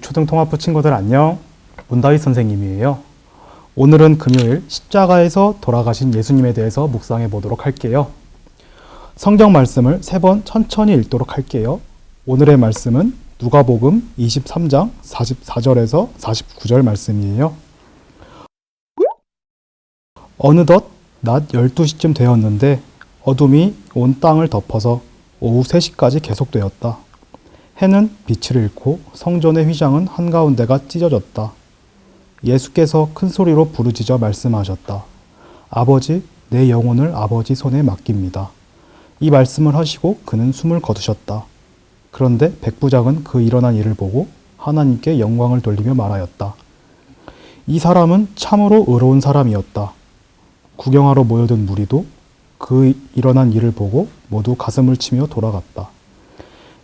초등 통합부 친구들 안녕. 문다희 선생님이에요. 오늘은 금요일 십자가에서 돌아가신 예수님에 대해서 묵상해 보도록 할게요. 성경 말씀을 세 번 천천히 읽도록 할게요. 오늘의 말씀은 누가복음 23장 44절에서 49절 말씀이에요. 어느덧 낮 12시쯤 되었는데 어둠이 온 땅을 덮어서 오후 3시까지 계속되었다. 해는 빛을 잃고 성전의 휘장은 한가운데가 찢어졌다. 예수께서 큰 소리로 부르짖어 말씀하셨다. 아버지, 내 영혼을 아버지 손에 맡깁니다. 이 말씀을 하시고 그는 숨을 거두셨다. 그런데 백부장은 그 일어난 일을 보고 하나님께 영광을 돌리며 말하였다. 이 사람은 참으로 의로운 사람이었다. 구경하러 모여든 무리도 그 일어난 일을 보고 모두 가슴을 치며 돌아갔다.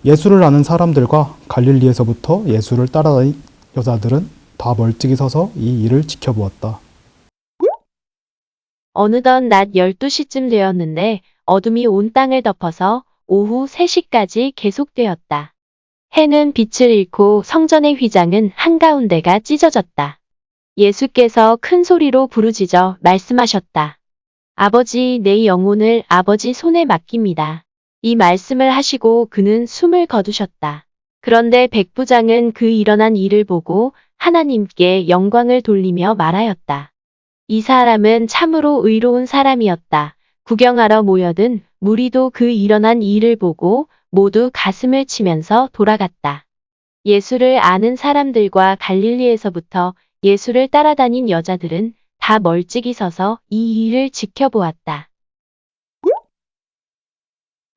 예수를 아는 사람들과 갈릴리에서부터 예수를 따라다닌 여자들은 다 멀찍이 서서 이 일을 지켜보았다. 어느덧 낮 12시쯤 되었는데 어둠이 온 땅을 덮어서 오후 3시까지 계속되었다. 해는 빛을 잃고 성전의 휘장은 한가운데가 찢어졌다. 예수께서 큰 소리로 부르짖어 말씀하셨다. 아버지, 내 영혼을 아버지 손에 맡깁니다. 이 말씀을 하시고 그는 숨을 거두셨다. 그런데 백부장은 그 일어난 일을 보고 하나님께 영광을 돌리며 말하였다. 이 사람은 참으로 의로운 사람이었다. 구경하러 모여든 무리도 그 일어난 일을 보고 모두 가슴을 치면서 돌아갔다. 예수를 아는 사람들과 갈릴리에서부터 예수를 따라다닌 여자들은 다 멀찍이 서서 이 일을 지켜보았다.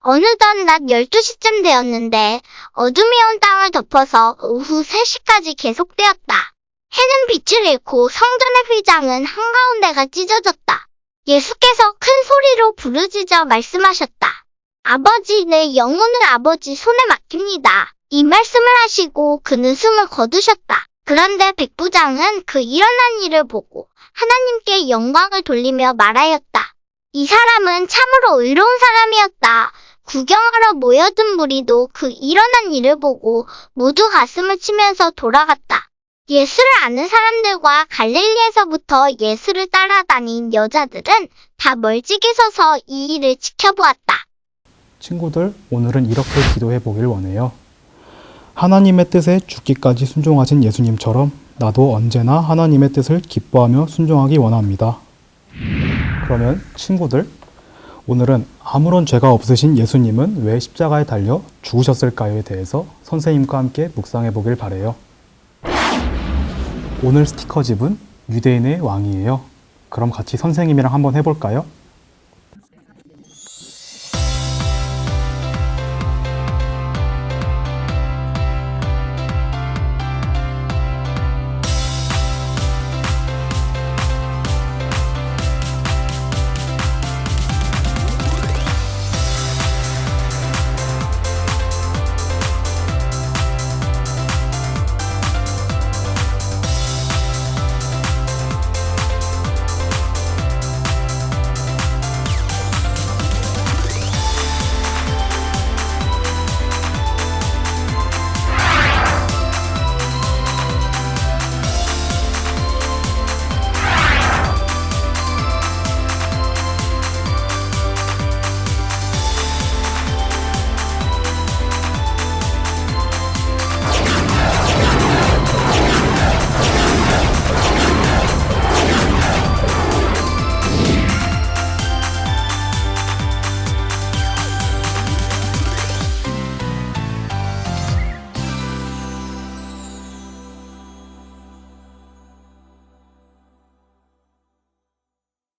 어느덧 낮 12시쯤 되었는데 어둠이 온 땅을 덮어서 오후 3시까지 계속되었다. 해는 빛을 잃고 성전의 휘장은 한가운데가 찢어졌다. 예수께서 큰 소리로 부르짖어 말씀하셨다. 아버지, 내 영혼을 아버지 손에 맡깁니다. 이 말씀을 하시고 그는 숨을 거두셨다. 그런데 백부장은 그 일어난 일을 보고 하나님께 영광을 돌리며 말하였다. 이 사람은 참으로 의로운 사람이었다. 구경하러 모여든 무리도 그 일어난 일을 보고 모두 가슴을 치면서 돌아갔다. 예수를 아는 사람들과 갈릴리에서부터 예수를 따라다닌 여자들은 다 멀찍이 서서 이 일을 지켜보았다. 친구들, 오늘은 이렇게 기도해 보길 원해요. 하나님의 뜻에 죽기까지 순종하신 예수님처럼 나도 언제나 하나님의 뜻을 기뻐하며 순종하기 원합니다. 그러면 친구들, 오늘은 아무런 죄가 없으신 예수님은 왜 십자가에 달려 죽으셨을까요에 대해서 선생님과 함께 묵상해 보길 바래요. 오늘 스티커 집은 유대인의 왕이에요. 그럼 같이 선생님이랑 한번 해볼까요?